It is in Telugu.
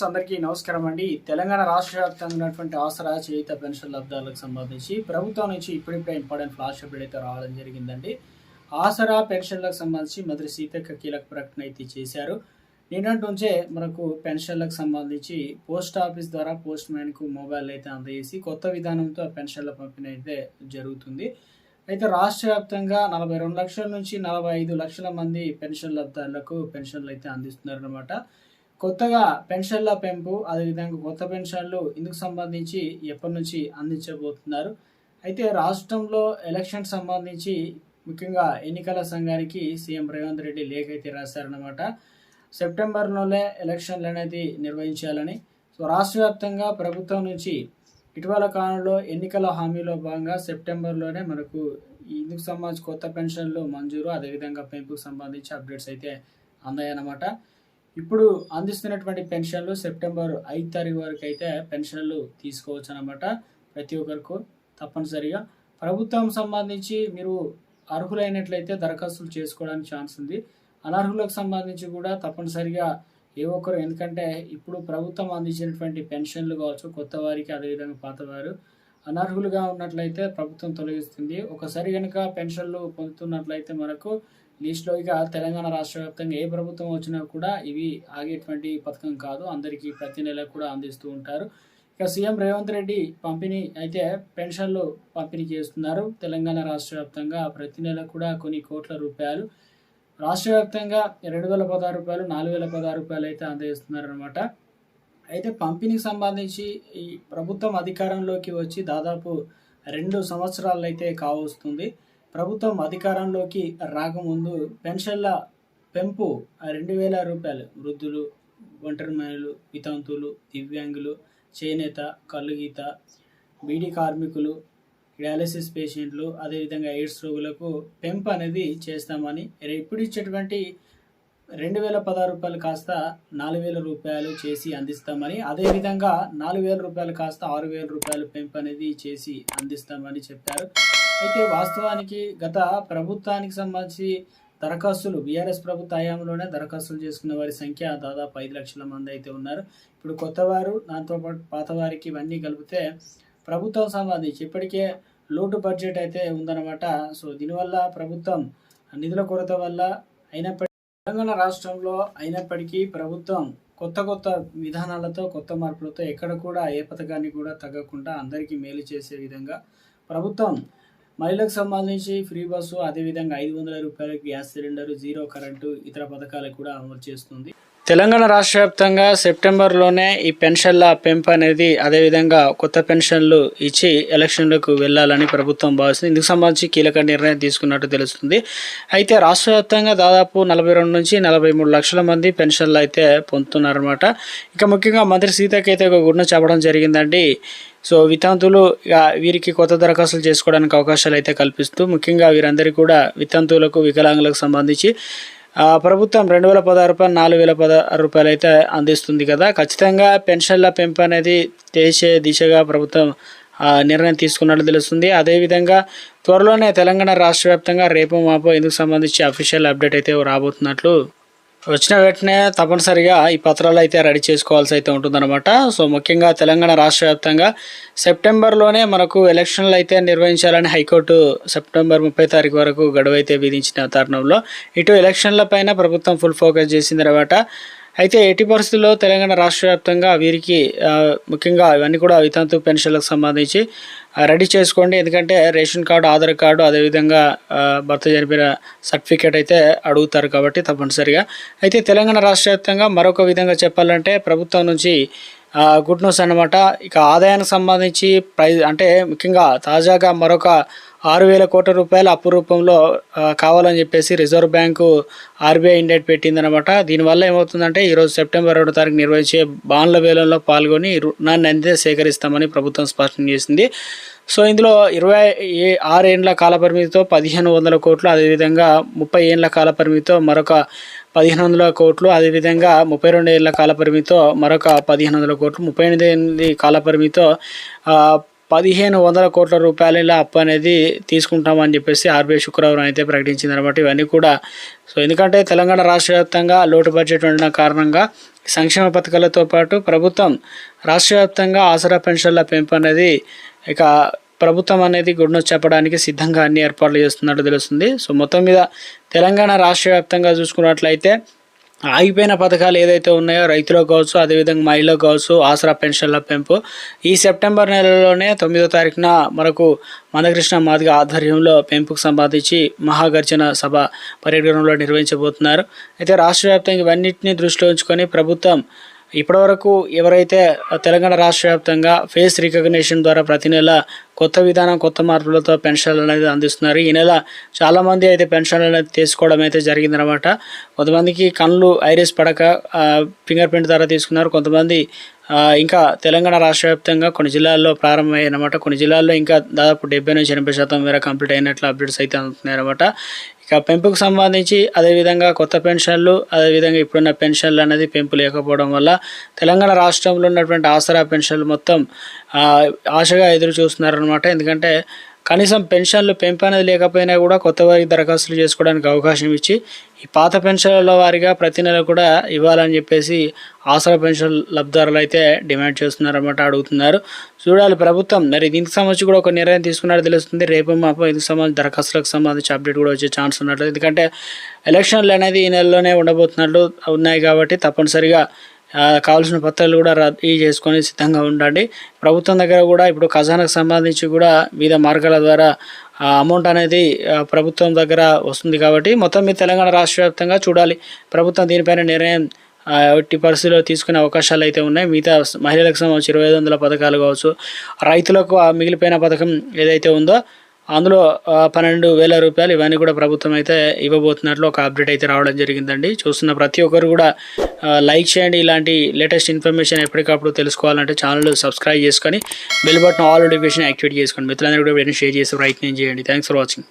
ఫ్రెండ్స్ అందరికీ నమస్కారం అండి. తెలంగాణ రాష్ట్ర వ్యాప్తంగా ఉన్నటువంటి ఆసరా చేయిత పెన్షన్ లబ్ధాలకు సంబంధించి ప్రభుత్వం నుంచి ఇప్పుడిప్పుడే ఇంపార్టెంట్ ఫ్లాష్ అప్డేట్ అయితే రావడం జరిగిందండి. ఆసరా పెన్షన్లకు సంబంధించి మంత్రి సీతక్క కీలక ప్రకటన అయితే చేశారు. నిన్నటి నుంచే మనకు పెన్షన్లకు సంబంధించి పోస్ట్ ఆఫీస్ ద్వారా పోస్ట్ మ్యాన్కు మొబైల్ అయితే అందజేసి కొత్త విధానంతో పెన్షన్ల పంపిణీ అయితే జరుగుతుంది. అయితే రాష్ట్ర వ్యాప్తంగా నలభై రెండు లక్షల నుంచి నలభై ఐదు లక్షల మంది పెన్షన్ లబ్ధారులకు పెన్షన్లు అయితే అందిస్తున్నారు అనమాట కొత్తగా పెన్షన్ల పెంపు అదేవిధంగా కొత్త పెన్షన్లు ఇందుకు సంబంధించి ఎప్పటి నుంచి అందించబోతున్నారు? అయితే రాష్ట్రంలో ఎలక్షన్ సంబంధించి ముఖ్యంగా ఎన్నికల సంఘానికి సీఎం రేవంత్ రెడ్డి లేఖ అయితే రాశారనమాట సెప్టెంబర్లోనే ఎలక్షన్లు అనేది నిర్వహించాలని. సో రాష్ట్ర వ్యాప్తంగా ప్రభుత్వం నుంచి ఇటీవల కాలంలో ఎన్నికల హామీలో భాగంగా సెప్టెంబర్లోనే మనకు ఇందుకు సంబంధించి కొత్త పెన్షన్లు మంజూరు అదేవిధంగా పెంపుకు సంబంధించి అప్డేట్స్ అయితే అందాయన్నమాట. ఇప్పుడు అందిస్తున్నటువంటి పెన్షన్లు సెప్టెంబర్ ఐదు తారీఖు వరకు అయితే పెన్షన్లు తీసుకోవచ్చు అనమాట ప్రతి ఒక్కరికి తప్పనిసరిగా. ప్రభుత్వం సంబంధించి మీరు అర్హులైనట్లయితే దరఖాస్తులు చేసుకోవడానికి ఛాన్స్ ఉంది. అనర్హులకు సంబంధించి కూడా తప్పనిసరిగా ఏ ఒక్కరు ఎందుకంటే ఇప్పుడు ప్రభుత్వం అందించినటువంటి పెన్షన్లు కావచ్చు కొత్త వారికి అదేవిధంగా పాతవారు అనర్హులుగా ఉన్నట్లయితే ప్రభుత్వం తొలగిస్తుంది. ఒకసారి కనుక పెన్షన్లు పొందుతున్నట్లయితే మనకు లిస్ట్లో ఇక తెలంగాణ రాష్ట్ర వ్యాప్తంగా ఏ ప్రభుత్వం వచ్చినా కూడా ఇవి ఆగేటువంటి పథకం కాదు. అందరికీ ప్రతి నెల కూడా అందిస్తూ ఉంటారు. ఇక సీఎం రేవంత్ రెడ్డి పంపిణీ అయితే పెన్షన్లు పంపిణీ చేస్తున్నారు. తెలంగాణ రాష్ట్ర వ్యాప్తంగా ప్రతి నెల కూడా కొన్ని కోట్ల రూపాయలు. రాష్ట్ర వ్యాప్తంగా రెండు వేల పదహారు రూపాయలు నాలుగు వేల పదహారు రూపాయలు అయితే అందజేస్తున్నారు అనమాట అయితే పంపిణీకి సంబంధించి ఈ ప్రభుత్వం అధికారంలోకి వచ్చి దాదాపు రెండు సంవత్సరాలు అయితే కావస్తుంది. ప్రభుత్వం అధికారంలోకి రాకముందు పెన్షన్ల పెంపు రెండు వేల రూపాయలు. వృద్ధులు ఒంటరి మహిళలు వితంతువులు దివ్యాంగులు చేనేత కళ్ళుగీత బీడీ కార్మికులు డయాలసిస్ పేషెంట్లు అదేవిధంగా ఎయిడ్స్ రోగులకు పెంపు అనేది చేస్తామని ఇప్పుడు ఇచ్చేటువంటి రెండు వేల పదహారు రూపాయలు కాస్త నాలుగు వేల రూపాయలు చేసి అందిస్తామని అదేవిధంగా నాలుగు వేల రూపాయలు కాస్త ఆరు వేల రూపాయలు పెంపు అనేది చేసి అందిస్తామని చెప్పారు. అయితే వాస్తవానికి గత ప్రభుత్వానికి సంబంధించి దరఖాస్తులు బీఆర్ఎస్ ప్రభుత్వ హయాంలోనే దరఖాస్తులు చేసుకున్న వారి సంఖ్య దాదాపు ఐదు లక్షల మంది అయితే ఉన్నారు. ఇప్పుడు కొత్త వారు దాంతోపాటు పాత వారికి ఇవన్నీ కలిపితే ప్రభుత్వం సంబంధించి ఇప్పటికే లోటు బడ్జెట్ అయితే ఉందన్నమాట. సో దీనివల్ల ప్రభుత్వం నిధుల కొరత వల్ల అయినప్పటికీ తెలంగాణ రాష్ట్రంలో అయినప్పటికీ ప్రభుత్వం కొత్త కొత్త విధానాలతో కొత్త మార్పులతో ఎక్కడ కూడా ఏ పథకాన్ని కూడా తగ్గకుండా అందరికీ మేలు చేసే విధంగా ప్రభుత్వం మహిళలకు సంబంధించి ఫ్రీ బస్సు అదేవిధంగా ఐదు వందల రూపాయల గ్యాస్ సిలిండర్ జీరో కరెంటు ఇతర పథకాలు కూడా అమలు చేస్తుంది. తెలంగాణ రాష్ట్ర వ్యాప్తంగా సెప్టెంబర్లోనే ఈ పెన్షన్ల పెంపు అనేది అదేవిధంగా కొత్త పెన్షన్లు ఇచ్చి ఎలక్షన్లకు వెళ్ళాలని ప్రభుత్వం భావిస్తుంది. ఇందుకు సంబంధించి కీలక నిర్ణయం తీసుకున్నట్టు తెలుస్తుంది. అయితే రాష్ట్ర వ్యాప్తంగా దాదాపు నలభై రెండు నుంచి నలభై మూడు లక్షల మంది పెన్షన్లు అయితే పొందుతున్నారన్నమాట. ఇక ముఖ్యంగా మంత్రి సీతకైతే ఒక గుడ్న చెప్పడం జరిగిందండి. సో వితంతులు ఇక వీరికి కొత్త దరఖాస్తులు చేసుకోవడానికి అవకాశాలు అయితే కల్పిస్తూ ముఖ్యంగా వీరందరికీ కూడా వితంతువులకు వికలాంగులకు సంబంధించి ప్రభుత్వం రెండు వేల పదహారు రూపాయలు నాలుగు వేల పదహారు రూపాయలు అయితే అందిస్తుంది కదా. ఖచ్చితంగా పెన్షన్ల పెంపు అనేది చేసే దిశగా ప్రభుత్వం నిర్ణయం తీసుకున్నట్లు తెలుస్తుంది. అదేవిధంగా త్వరలోనే తెలంగాణ రాష్ట్ర వ్యాప్తంగా రేపు మాపో ఇందుకు సంబంధించి అఫీషియల్ అప్డేట్ అయితే రాబోతున్నట్లు వచ్చిన వెంటనే తప్పనిసరిగా ఈ పత్రాలు అయితే రెడీ చేసుకోవాల్సి అయితే ఉంటుందన్నమాట. సో ముఖ్యంగా తెలంగాణ రాష్ట్ర వ్యాప్తంగా సెప్టెంబర్లోనే మనకు ఎలక్షన్లు అయితే నిర్వహించాలని హైకోర్టు సెప్టెంబర్ ముప్పై తారీఖు వరకు గడువు అయితే విధించిన తరుణంలో ఇటు ఎలక్షన్ల పైన ప్రభుత్వం ఫుల్ ఫోకస్ చేసింది అనమాట అయితే ఎట్టి పరిస్థితుల్లో తెలంగాణ రాష్ట్ర వ్యాప్తంగా వీరికి ముఖ్యంగా ఇవన్నీ కూడా వితంతు పెన్షన్లకు సంబంధించి రెడీ చేసుకోండి. ఎందుకంటే రేషన్ కార్డు ఆధార్ కార్డు అదేవిధంగా భర్త చనిపోయిన సర్టిఫికేట్ అయితే అడుగుతారు కాబట్టి తప్పనిసరిగా. అయితే తెలంగాణ రాష్ట్ర వ్యాప్తంగా మరొక విధంగా చెప్పాలంటే ప్రభుత్వం నుంచి గుడ్ న్యూస్ అనమాట ఇక ఆదాయానికి సంబంధించి ప్రైజ్ అంటే ముఖ్యంగా తాజాగా మరొక ఆరు వేల కోట్ల రూపాయల అప్పు రూపంలో కావాలని చెప్పేసి రిజర్వ్ బ్యాంకు ఆర్బీఐ ఇండెట్ పెట్టిందనమాట. దీనివల్ల ఏమవుతుందంటే ఈరోజు సెప్టెంబర్ రెండో తారీఖు నిర్వహించే బాండ్ల వేలంలో పాల్గొని రుణాన్ని అందితే సేకరిస్తామని ప్రభుత్వం స్పష్టం చేసింది. సో ఇందులో ఇరవై ఏ ఆరు ఏండ్ల కాలపరిమితితో పదిహేను వందల కోట్లు అదేవిధంగా ముప్పై ఏండ్ల కాలపరిమితితో మరొక పదిహేను వందల కోట్లు అదేవిధంగా ముప్పై రెండు ఏళ్ళ కాలపరిమితితో మరొక పదిహేను వందల కోట్లు ముప్పై ఎనిమిది ఏళ్ళ కాలపరిమితితో పదిహేను వందల కోట్ల రూపాయల అప్పు అనేది తీసుకుంటామని చెప్పేసి ఆర్బీఐ శుక్రవారం అయితే ప్రకటించింది అనమాట ఇవన్నీ కూడా సో ఎందుకంటే తెలంగాణ రాష్ట్ర వ్యాప్తంగా లోటు బడ్జెట్ ఉండడం కారణంగా సంక్షేమ పథకాలతో పాటు ప్రభుత్వం రాష్ట్ర వ్యాప్తంగా ఆసరా పెన్షన్ల పెంపు అనేది ఇక ప్రభుత్వం అనేది గుడ్ను చెప్పడానికి సిద్ధంగా అన్ని ఏర్పాట్లు చేస్తున్నట్టు తెలుస్తుంది. సో మొత్తం మీద తెలంగాణ రాష్ట్ర వ్యాప్తంగా చూసుకున్నట్లయితే ఆగిపోయిన పథకాలు ఏదైతే ఉన్నాయో రైతులకు కావచ్చు అదేవిధంగా మహిళలకు కావచ్చు ఆసరా పెన్షన్ల పెంపు. ఈ సెప్టెంబర్ నెలలోనే తొమ్మిదో తారీఖున మనకు మందకృష్ణ మాదిగ ఆధ్వర్యంలో పెంపుకు సంబంధించి మహాగర్జన సభ పర్యటనలో నిర్వహించబోతున్నారు. అయితే రాష్ట్ర వ్యాప్తంగా ఇవన్నింటినీ దృష్టిలో ఉంచుకొని ప్రభుత్వం ఇప్పటివరకు ఎవరైతే తెలంగాణ రాష్ట్ర వ్యాప్తంగా ఫేస్ రికగ్నిషన్ ద్వారా ప్రతి నెల కొత్త విధానం కొత్త మార్పులతో పెన్షన్లు అనేది అందిస్తున్నారు. ఈ నెల చాలామంది అయితే పెన్షన్లు అనేది తీసుకోవడం అయితే జరిగిందనమాట కొంతమందికి కళ్ళు ఐరిస్ పడక ఫింగర్ ప్రింట్ ద్వారా తీసుకున్నారు. కొంతమంది ఇంకా తెలంగాణ రాష్ట్ర వ్యాప్తంగా కొన్ని జిల్లాల్లో ప్రారంభమయ్యాయి అనమాట కొన్ని జిల్లాల్లో ఇంకా దాదాపు డెబ్బై నుంచి ఎనభై శాతం మేర కంప్లీట్ అయినట్లు అప్డేట్స్ అయితే అందుతున్నాయి అనమాట ఇక పెంపుకు సంబంధించి అదేవిధంగా కొత్త పెన్షన్లు అదేవిధంగా ఇప్పుడున్న పెన్షన్లు అనేది పెంపు లేకపోవడం వల్ల తెలంగాణ రాష్ట్రంలో ఉన్నటువంటి ఆసరా పెన్షన్లు మొత్తం ఆశగా ఎదురు చూస్తున్నారనమాట ఎందుకంటే కనీసం పెన్షన్లు పెంపు లేకపోయినా కూడా కొత్త వారికి దరఖాస్తులు చేసుకోవడానికి అవకాశం ఇచ్చి ఈ పాత పెన్షన్ల వారిగా ప్రతి నెల కూడా ఇవ్వాలని చెప్పేసి ఆసరా పెన్షన్ లబ్ధిదారులు అయితే డిమాండ్ చేస్తున్నారన్నమాట అడుగుతున్నారు. చూడాలి ప్రభుత్వం. మరి దీనికి సంబంధించి కూడా ఒక నిర్ణయం తీసుకున్నట్టు తెలుస్తుంది. రేపు మాపు ఇందుకు సంబంధించి దరఖాస్తులకు సంబంధించి అప్డేట్ కూడా వచ్చే ఛాన్స్ ఉన్నట్లు. ఎందుకంటే ఎలక్షన్లు అనేది ఈ నెలలోనే ఉండబోతున్నట్లు ఉన్నాయి కాబట్టి తప్పనిసరిగా కావాల్సిన పత్రాలు కూడా రద్దీ చేసుకొని సిద్ధంగా ఉండండి. ప్రభుత్వం దగ్గర కూడా ఇప్పుడు ఖజానాకు సంబంధించి కూడా వివిధ మార్గాల ద్వారా అమౌంట్ అనేది ప్రభుత్వం దగ్గర వస్తుంది కాబట్టి మొత్తం మీద తెలంగాణ రాష్ట్ర వ్యాప్తంగా చూడాలి. ప్రభుత్వం దీనిపైన నిర్ణయం ఎట్టి పరిస్థితిలో తీసుకునే అవకాశాలు అయితే ఉన్నాయి. మిగతా మహిళలకు సంబంధించి ఇరవై ఐదు వందల పథకాలు కావచ్చు. రైతులకు ఆ మిగిలిపోయిన పథకం ఏదైతే ఉందో అందులో పన్నెండు వేల రూపాయలు ఇవన్నీ కూడా ప్రభుత్వం అయితే ఇవ్వబోతున్నట్లు ఒక అప్డేట్ అయితే రావడం జరిగిందండి. చూస్తున్న ప్రతి ఒక్కరు కూడా లైక్ చేయండి. ఇలాంటి లేటెస్ట్ ఇన్ఫర్మేషన్ ఎప్పటికప్పుడు తెలుసుకోవాలంటే ఛానల్ సబ్స్క్రైబ్ చేసుకొని bell button all notification activate చేసుకోండి మిత్రులందరూ కూడా షేర్ చేసే ప్రయత్నం చేయండి. Thanks for watching.